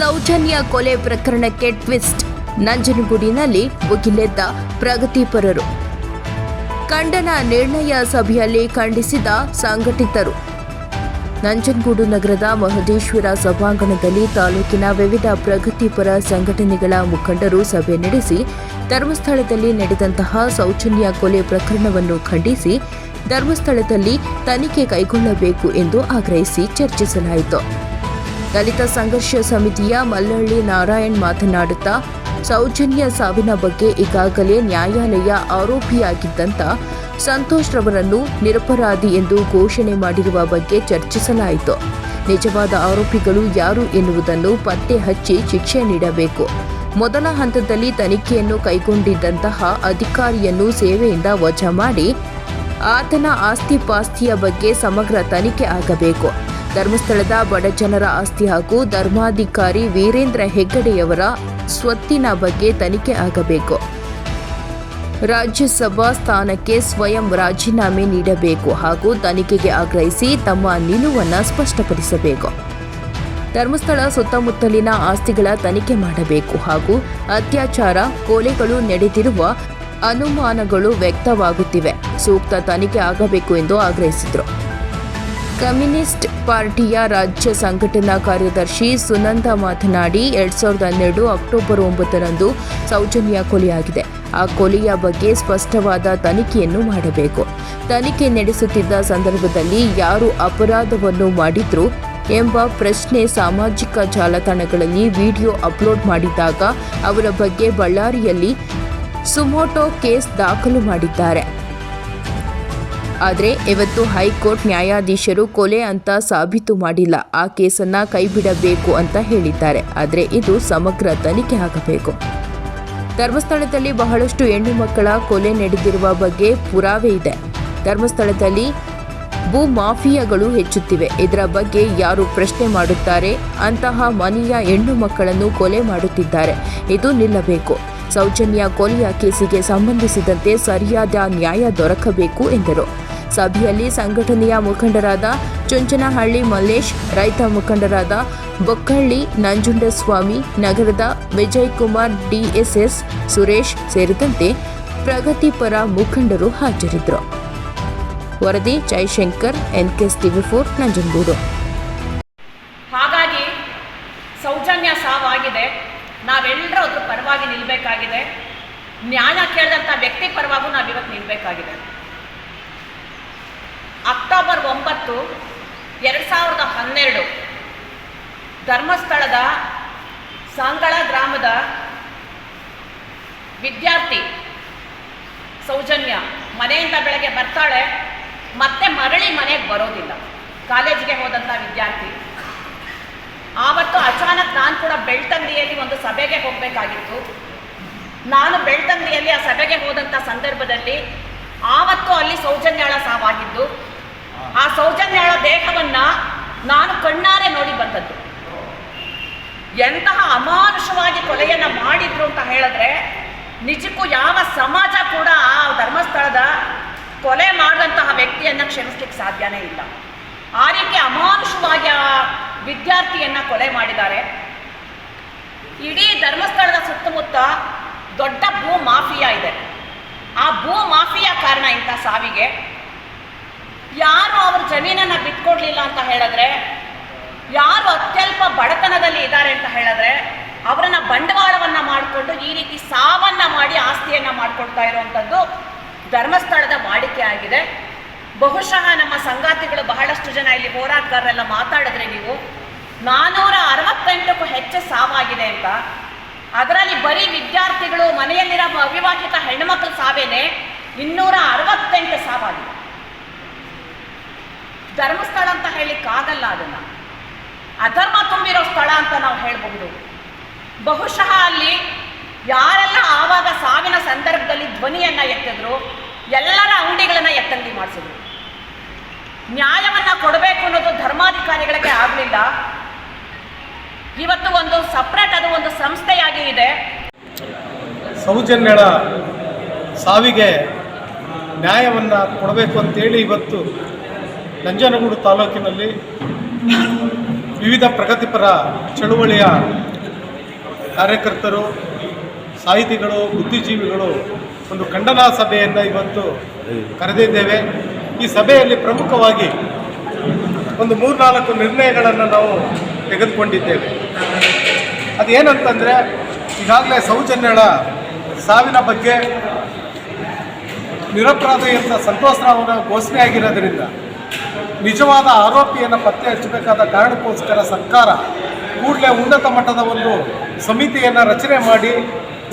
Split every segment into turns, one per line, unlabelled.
ಸೌಜನ್ಯ ಕೊಲೆ ಪ್ರಕರಣಕ್ಕೆ ಟ್ವಿಸ್ಟ್. ನಂಜನಗೂಡಿನಲ್ಲಿ ಭುಗಿಲೆದ್ದ ಪ್ರಗತಿಪರರು. ಖಂಡನ ನಿರ್ಣಯ ಸಭೆಯಲ್ಲಿ ಖಂಡಿಸಿದ ಸಂಘಟಿತರು. ನಂಜನಗೂಡು ನಗರದ ಮಹದೇಶ್ವರ ಸಭಾಂಗಣದಲ್ಲಿ ತಾಲೂಕಿನ ವಿವಿಧ ಪ್ರಗತಿಪರ ಸಂಘಟನೆಗಳ ಮುಖಂಡರು ಸಭೆ ನಡೆಸಿ, ಧರ್ಮಸ್ಥಳದಲ್ಲಿ ನಡೆದಂತಹ ಸೌಜನ್ಯ ಕೊಲೆ ಪ್ರಕರಣವನ್ನು ಖಂಡಿಸಿ, ಧರ್ಮಸ್ಥಳದಲ್ಲಿ ತನಿಖೆ ಕೈಗೊಳ್ಳಬೇಕು ಎಂದು ಆಗ್ರಹಿಸಿ ಚರ್ಚಿಸಲಾಯಿತು. ದಲಿತ ಸಂಘರ್ಷ ಸಮಿತಿಯ ಮಲ್ಲಳ್ಳಿ ನಾರಾಯಣ್ ಮಾತನಾಡುತ್ತಾ, ಸೌಜನ್ಯ ಸಾವಿನ ಬಗ್ಗೆ ಈಗಾಗಲೇ ನ್ಯಾಯಾಲಯ ಆರೋಪಿಯಾಗಿದ್ದಂಥ ಸಂತೋಷ್ ರವರನ್ನು ನಿರಪರಾಧಿ ಎಂದು ಘೋಷಣೆ ಮಾಡಿರುವ ಬಗ್ಗೆ ಚರ್ಚಿಸಲಾಯಿತು. ನಿಜವಾದ ಆರೋಪಿಗಳು ಯಾರು ಎನ್ನುವುದನ್ನು ಪತ್ತೆ ಹಚ್ಚಿ ಶಿಕ್ಷೆ ನೀಡಬೇಕು. ಮೊದಲ ಹಂತದಲ್ಲಿ ತನಿಖೆಯನ್ನು ಕೈಗೊಂಡಿದ್ದಂತಹ ಅಧಿಕಾರಿಯನ್ನು ಸೇವೆಯಿಂದ ವಜಾ ಮಾಡಿ, ಆತನ ಆಸ್ತಿ ಪಾಸ್ತಿಯ ಬಗ್ಗೆ ಸಮಗ್ರ ತನಿಖೆ ಆಗಬೇಕು. ಧರ್ಮಸ್ಥಳದ ಬಡಜನರ ಆಸ್ತಿ ಹಾಗೂ ಧರ್ಮಾಧಿಕಾರಿ ವೀರೇಂದ್ರ ಹೆಗ್ಗಡೆಯವರ ಸ್ವತ್ತಿನ ಬಗ್ಗೆ ತನಿಖೆ ಆಗಬೇಕು. ರಾಜ್ಯಸಭಾ ಸ್ಥಾನಕ್ಕೆ ಸ್ವಯಂ ರಾಜೀನಾಮೆ ನೀಡಬೇಕು ಹಾಗೂ ತನಿಖೆಗೆ ಆಗ್ರಹಿಸಿ ತಮ್ಮ ನಿಲುವನ್ನು ಸ್ಪಷ್ಟಪಡಿಸಬೇಕು. ಧರ್ಮಸ್ಥಳ ಸುತ್ತಮುತ್ತಲಿನ ಆಸ್ತಿಗಳ ತನಿಖೆ ಮಾಡಬೇಕು ಹಾಗೂ ಅತ್ಯಾಚಾರ, ಕೊಲೆಗಳು ನಡೆದಿರುವ ಅನುಮಾನಗಳು ವ್ಯಕ್ತವಾಗುತ್ತಿವೆ. ಸೂಕ್ತ ತನಿಖೆ ಆಗಬೇಕು ಎಂದು ಆಗ್ರಹಿಸಿದರು. ಕಮ್ಯುನಿಸ್ಟ್ ಪಾರ್ಟಿಯ ರಾಜ್ಯ ಸಂಘಟನಾ ಕಾರ್ಯದರ್ಶಿ ಸುನಂದ ಮಾತನಾಡಿ, ಎರಡ್ ಸಾವಿರದ ಹನ್ನೆರಡು ಅಕ್ಟೋಬರ್ ಒಂಬತ್ತರಂದು ಸೌಜನ್ಯ ಕೊಲೆಯಾಗಿದೆ. ಆ ಕೊಲೆಯ ಬಗ್ಗೆ ಸ್ಪಷ್ಟವಾದ ತನಿಖೆಯನ್ನು ಮಾಡಬೇಕು. ತನಿಖೆ ನಡೆಸುತ್ತಿದ್ದ ಸಂದರ್ಭದಲ್ಲಿ ಯಾರು ಅಪರಾಧವನ್ನು ಮಾಡಿದ್ರು ಎಂಬ ಪ್ರಶ್ನೆ ಸಾಮಾಜಿಕ ಜಾಲತಾಣಗಳಲ್ಲಿ ವಿಡಿಯೋ ಅಪ್ಲೋಡ್ ಮಾಡಿದಾಗ ಅವರ ಬಗ್ಗೆ ಬಳ್ಳಾರಿಯಲ್ಲಿ ಸುಮೋಟೋ ಕೇಸ್ ದಾಖಲು ಮಾಡಿದ್ದಾರೆ. ಆದರೆ ಇವತ್ತು ಹೈಕೋರ್ಟ್ ನ್ಯಾಯಾಧೀಶರು ಕೊಲೆ ಅಂತ ಸಾಬೀತು ಮಾಡಿಲ್ಲ. ಆ ಕೇಸನ್ನ ಕೈಬಿಡಬೇಕು ಅಂತ ಹೇಳಿದ್ದಾರೆ. ಆದರೆ ಇದು ಸಮಗ್ರ ತನಿಖೆ ಆಗಬೇಕು. ಧರ್ಮಸ್ಥಳದಲ್ಲಿ ಬಹಳಷ್ಟು ಹೆಣ್ಣು ಮಕ್ಕಳ ಕೊಲೆ ನಡೆದಿರುವ ಬಗ್ಗೆ ಪುರಾವೆ ಇದೆ. ಧರ್ಮಸ್ಥಳದಲ್ಲಿ ಭೂ ಮಾಫಿಯಾಗಳು ಹೆಚ್ಚುತ್ತಿವೆ. ಇದರ ಬಗ್ಗೆ ಯಾರು ಪ್ರಶ್ನೆ ಮಾಡುತ್ತಾರೆ? ಅಂತಹ ಮನೆಯ ಹೆಣ್ಣು ಮಕ್ಕಳನ್ನು ಕೊಲೆ ಮಾಡುತ್ತಿದ್ದಾರೆ. ಇದು ನಿಲ್ಲಬೇಕು. ಸೌಜನ್ಯ ಕೊಲೆಯ ಕೇಸಿಗೆ ಸಂಬಂಧಿಸಿದಂತೆ ಸರಿಯಾದ ನ್ಯಾಯ ದೊರಕಬೇಕು ಎಂದರು. ಸಭೆಯಲ್ಲಿ ಸಂಘಟನೆಯ ಮುಖಂಡರಾದ ಚುಂಚನಹಳ್ಳಿ ಮಲ್ಲೇಶ್, ರೈತ ಮುಖಂಡರಾದ ಬೊಕ್ಕಳ್ಳಿ ನಂಜುಂಡಸ್ವಾಮಿ, ನಗರದ ವಿಜಯ್ ಕುಮಾರ್ ಡಿಎಸ್ಎಸ್ ಸುರೇಶ್ ಸೇರಿದಂತೆ ಪ್ರಗತಿಪರ ಮುಖಂಡರು ಹಾಜರಿದ್ದರು. ವರದಿ Jayashankar NKS TV four, Nanjangud.
ಹಾಗಾಗಿ ಸೌಜನ್ಯ ಸಾವಾಗಿದೆ. ನಾವೆಲ್ಲರೂ ಅದ್ರ ಪರವಾಗಿ ನಿಲ್ಲಬೇಕಾಗಿದೆ ನ್ಯಾಯ ಕೇಳಿದಂಥ ವ್ಯಕ್ತಿ ಪರವಾಗೂ ನಾವಿವತ್ತು ನಿಲ್ಲಬೇಕಾಗಿದೆ ಅಕ್ಟೋಬರ್ ಒಂಬತ್ತು, ಎರಡು ಸಾವಿರದ ಹನ್ನೆರಡು. ಧರ್ಮಸ್ಥಳದ ಸಾಂಗಳ ಗ್ರಾಮದ ವಿದ್ಯಾರ್ಥಿ ಸೌಜನ್ಯ ಮನೆಯಿಂದ ಬೆಳಗ್ಗೆ ಬರ್ತಾಳೆ. ಮತ್ತೆ ಮರಳಿ ಮನೆಗೆ ಬರೋದಿಲ್ಲ. ಕಾಲೇಜಿಗೆ ಹೋದಂಥ ವಿದ್ಯಾರ್ಥಿ. ಆವತ್ತು ಅಚಾನಕ್ ನಾನು ಕೂಡ ಬೆಳ್ತಂಗಡಿಯಲ್ಲಿ ಒಂದು ಸಭೆಗೆ ಹೋಗಬೇಕಾಗಿತ್ತು. ನಾನು ಬೆಳ್ತಂಗಡಿಯಲ್ಲಿ ಆ ಸಭೆಗೆ ಹೋದಂಥ ಸಂದರ್ಭದಲ್ಲಿ ಆವತ್ತು ಅಲ್ಲಿ ಸೌಜನ್ಯಾಳ ಸಾವಾಗಿದ್ದು ಆ ಸೌಜನ್ಯಳ ದೇಹವನ್ನ ನಾನು ಕಣ್ಣಾರೆ ನೋಡಿ ಬಂದದ್ದು. ಎಂತಹ ಅಮಾನುಷವಾಗಿ ಕೊಲೆಯನ್ನ ಮಾಡಿದ್ರು ಅಂತ ಹೇಳಿದ್ರೆ ನಿಜಕ್ಕೂ ಯಾವ ಸಮಾಜ ಕೂಡ ಆ ಧರ್ಮಸ್ಥಳದ ಕೊಲೆ ಮಾಡಿದಂತಹ ವ್ಯಕ್ತಿಯನ್ನ ಕ್ಷಮಿಸ್ಲಿಕ್ಕೆ ಸಾಧ್ಯನೇ ಇಲ್ಲ. ಆ ರೀತಿ ಅಮಾನುಷವಾಗಿ ಆ ವಿದ್ಯಾರ್ಥಿಯನ್ನ ಕೊಲೆ ಮಾಡಿದ್ದಾರೆ. ಇಡೀ ಧರ್ಮಸ್ಥಳದ ಸುತ್ತಮುತ್ತ ದೊಡ್ಡ ಭೂ ಮಾಫಿಯಾ ಇದೆ. ಆ ಭೂ ಮಾಫಿಯಾ ಕಾರಣ ಇಂಥ ಸಾವಿಗೆ ಯಾರು ಅವ್ರ ಜಮೀನನ್ನು ಬಿಟ್ಕೊಡ್ಲಿಲ್ಲ ಅಂತ ಹೇಳಿದ್ರೆ, ಯಾರು ಅತ್ಯಲ್ಪ ಬಡತನದಲ್ಲಿ ಇದ್ದಾರೆ ಅಂತ ಹೇಳಿದ್ರೆ, ಅವರನ್ನ ಬಂಡವಾಳವನ್ನ ಮಾಡಿಕೊಂಡು ಈ ರೀತಿ ಸಾವನ್ನ ಮಾಡಿ ಆಸ್ತಿಯನ್ನ ಮಾಡ್ಕೊಳ್ತಾ ಇರುವಂಥದ್ದು ಧರ್ಮಸ್ಥಳದ ವಾಡಿಕೆ ಆಗಿದೆ. ಬಹುಶಃ ನಮ್ಮ ಸಂಗಾತಿಗಳು ಬಹಳಷ್ಟು ಜನ ಇಲ್ಲಿ ಹೋರಾಟಗಾರರೆಲ್ಲ ಮಾತಾಡಿದ್ರೆ ನೀವು, ನಾನೂರ ಅರವತ್ತೆಂಟಕ್ಕೂ ಹೆಚ್ಚು ಸಾವಾಗಿದೆ ಅಂತ. ಅದರಲ್ಲಿ ಬರೀ ವಿದ್ಯಾರ್ಥಿಗಳು ಮನೆಯಲ್ಲಿರೋ ಅವಿವಾಹಿತ ಹೆಣ್ಣುಮಕ್ಕಳು ಸಾವೇನೆ ಇನ್ನೂರ ಅರವತ್ತೆಂಟು ಸಾವಾಗಿದೆ. ಧರ್ಮಸ್ಥಳ ಅಂತ ಹೇಳಲಿಕ್ಕಾಗಲ್ಲ ಅದನ್ನು. ಅಧರ್ಮ ತುಂಬಿರೋ ಸ್ಥಳ ಅಂತ ನಾವು ಹೇಳಬಹುದು. ಬಹುಶಃ ಅಲ್ಲಿ ಯಾರೆಲ್ಲ ಆವಾಗ ಸಾವಿನ ಸಂದರ್ಭದಲ್ಲಿ ಧ್ವನಿಯನ್ನು ಎತ್ತಿದ್ರು, ಎಲ್ಲರ ಅಂಗಡಿಗಳನ್ನು ಎತ್ತಂಗಿ ಮಾಡಿಸಿದ್ರು. ನ್ಯಾಯವನ್ನು ಕೊಡಬೇಕು ಅನ್ನೋದು ಧರ್ಮಾಧಿಕಾರಿಗಳಿಗೆ ಆಗಲಿಲ್ಲ. ಇವತ್ತು ಒಂದು ಸಪ್ರೇಟ್ ಅದು ಒಂದು ಸಂಸ್ಥೆಯಾಗಿ ಇದೆ.
ಸೌಜನ್ಯಳ ಸಾವಿಗೆ ನ್ಯಾಯವನ್ನು ಕೊಡಬೇಕು ಅಂತೇಳಿ ಇವತ್ತು ನಂಜನಗೂಡು ತಾಲೂಕಿನಲ್ಲಿ ವಿವಿಧ ಪ್ರಗತಿಪರ ಚಳುವಳಿಯ ಕಾರ್ಯಕರ್ತರು, ಸಾಹಿತಿಗಳು, ಬುದ್ಧಿಜೀವಿಗಳು ಒಂದು ಖಂಡನಾ ಸಭೆಯನ್ನು ಇವತ್ತು ಕರೆದಿದ್ದೇವೆ. ಈ ಸಭೆಯಲ್ಲಿ ಪ್ರಮುಖವಾಗಿ ಒಂದು ಮೂರ್ನಾಲ್ಕು ನಿರ್ಣಯಗಳನ್ನು ನಾವು ತೆಗೆದುಕೊಂಡಿದ್ದೇವೆ. ಅದೇನಂತಂದರೆ, ಈಗಾಗಲೇ ಸೌಜನ್ಯಳ ಸಾವಿನ ಬಗ್ಗೆ ನಿರಪರಾಧಿ ಅಂತ ಸಂತೋಷ ಘೋಷಣೆ ಆಗಿರೋದ್ರಿಂದ ನಿಜವಾದ ಆರೋಪಿಯನ್ನು ಪತ್ತೆ ಹಚ್ಚಬೇಕಾದ ಕಾರಣಕ್ಕೋಸ್ಕರ ಸರ್ಕಾರ ಕೂಡಲೇ ಉನ್ನತ ಮಟ್ಟದ ಒಂದು ಸಮಿತಿಯನ್ನು ರಚನೆ ಮಾಡಿ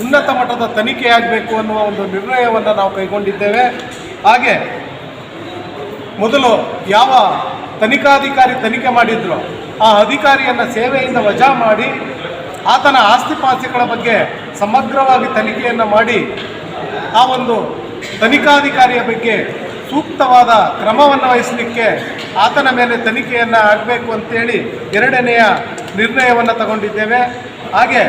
ಉನ್ನತ ಮಟ್ಟದ ತನಿಖೆ ಆಗಬೇಕು ಅನ್ನುವ ಒಂದು ನಿರ್ಣಯವನ್ನು ನಾವು ಕೈಗೊಂಡಿದ್ದೇವೆ. ಹಾಗೆ ಮೊದಲು ಯಾವ ತನಿಖಾಧಿಕಾರಿ ತನಿಖೆ ಮಾಡಿದ್ರು ಆ ಅಧಿಕಾರಿಯನ್ನು ಸೇವೆಯಿಂದ ವಜಾ ಮಾಡಿ ಆತನ ಆಸ್ತಿಪಾಸ್ತಿಗಳ ಬಗ್ಗೆ ಸಮಗ್ರವಾಗಿ ತನಿಖೆಯನ್ನು ಮಾಡಿ ಆ ಒಂದು ತನಿಖಾಧಿಕಾರಿಯ ಬಗ್ಗೆ ಸೂಕ್ತವಾದ ಕ್ರಮವನ್ನು ವಹಿಸಲಿಕ್ಕೆ ಆತನ ಮೇಲೆ ತನಿಖೆಯನ್ನು ಆಗಬೇಕು ಅಂತೇಳಿ ಎರಡನೆಯ ನಿರ್ಣಯವನ್ನು ತಗೊಂಡಿದ್ದೇವೆ. ಹಾಗೆ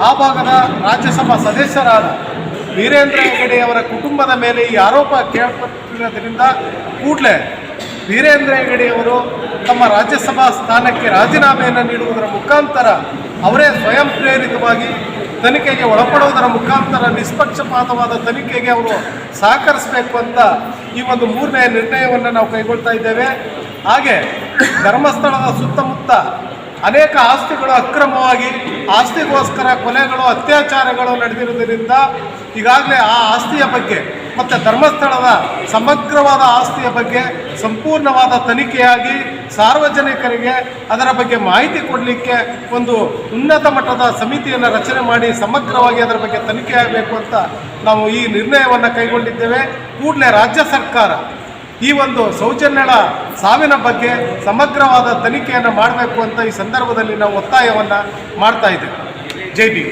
ಆ ಭಾಗದ ರಾಜ್ಯಸಭಾ ಸದಸ್ಯರಾದ ವೀರೇಂದ್ರ ಹೆಗಡೆಯವರ ಕುಟುಂಬದ ಮೇಲೆ ಈ ಆರೋಪ ಕೇಳಪಟ್ಟಿರೋದ್ರಿಂದ ಕೂಡಲೇ ವೀರೇಂದ್ರ ಹೆಗಡೆಯವರು ತಮ್ಮ ರಾಜ್ಯಸಭಾ ಸ್ಥಾನಕ್ಕೆ ರಾಜೀನಾಮೆಯನ್ನು ನೀಡುವುದರ ಮುಖಾಂತರ ಅವರೇ ಸ್ವಯಂ ಪ್ರೇರಿತವಾಗಿ ತನಿಖೆಗೆ ಒಳಪಡುವುದರ ಮುಖಾಂತರ ನಿಷ್ಪಕ್ಷಪಾತವಾದ ತನಿಖೆಗೆ ಅವರು ಸಹಕರಿಸಬೇಕು ಅಂತ ಈ ಒಂದು ಮೂರನೇ ನಿರ್ಣಯವನ್ನು ನಾವು ಕೈಗೊಳ್ತಾ ಇದ್ದೇವೆ. ಹಾಗೆ ಧರ್ಮಸ್ಥಳದ ಸುತ್ತಮುತ್ತ ಅನೇಕ ಆಸ್ತಿಗಳು ಅಕ್ರಮವಾಗಿ, ಆಸ್ತಿಗೋಸ್ಕರ ಕೊಲೆಗಳು, ಅತ್ಯಾಚಾರಗಳು ನಡೆದಿರುವುದರಿಂದ ಈಗಾಗಲೇ ಆ ಆಸ್ತಿಯ ಬಗ್ಗೆ ಮತ್ತು ಧರ್ಮಸ್ಥಳದ ಸಮಗ್ರವಾದ ಆಸ್ತಿಯ ಬಗ್ಗೆ ಸಂಪೂರ್ಣವಾದ ತನಿಖೆಯಾಗಿ ಸಾರ್ವಜನಿಕರಿಗೆ ಅದರ ಬಗ್ಗೆ ಮಾಹಿತಿ ಕೊಡಲಿಕ್ಕೆ ಒಂದು ಉನ್ನತ ಮಟ್ಟದ ಸಮಿತಿಯನ್ನು ರಚನೆ ಮಾಡಿ ಸಮಗ್ರವಾಗಿ ಅದರ ಬಗ್ಗೆ ತನಿಖೆ ಆಗಬೇಕು ಅಂತ ನಾವು ಈ ನಿರ್ಣಯವನ್ನು ಕೈಗೊಂಡಿದ್ದೇವೆ. ಕೂಡಲೇ ರಾಜ್ಯ ಸರ್ಕಾರ ಈ ಒಂದು ಸೌಜನ್ಯಳ ಸಾವಿನ ಬಗ್ಗೆ ಸಮಗ್ರವಾದ ತನಿಖೆಯನ್ನು ಮಾಡಬೇಕು ಅಂತ ಈ ಸಂದರ್ಭದಲ್ಲಿ ನಾವು ಒತ್ತಾಯವನ್ನು ಮಾಡ್ತಾ ಇದ್ದೇವೆ. ಜೈ ಬಿ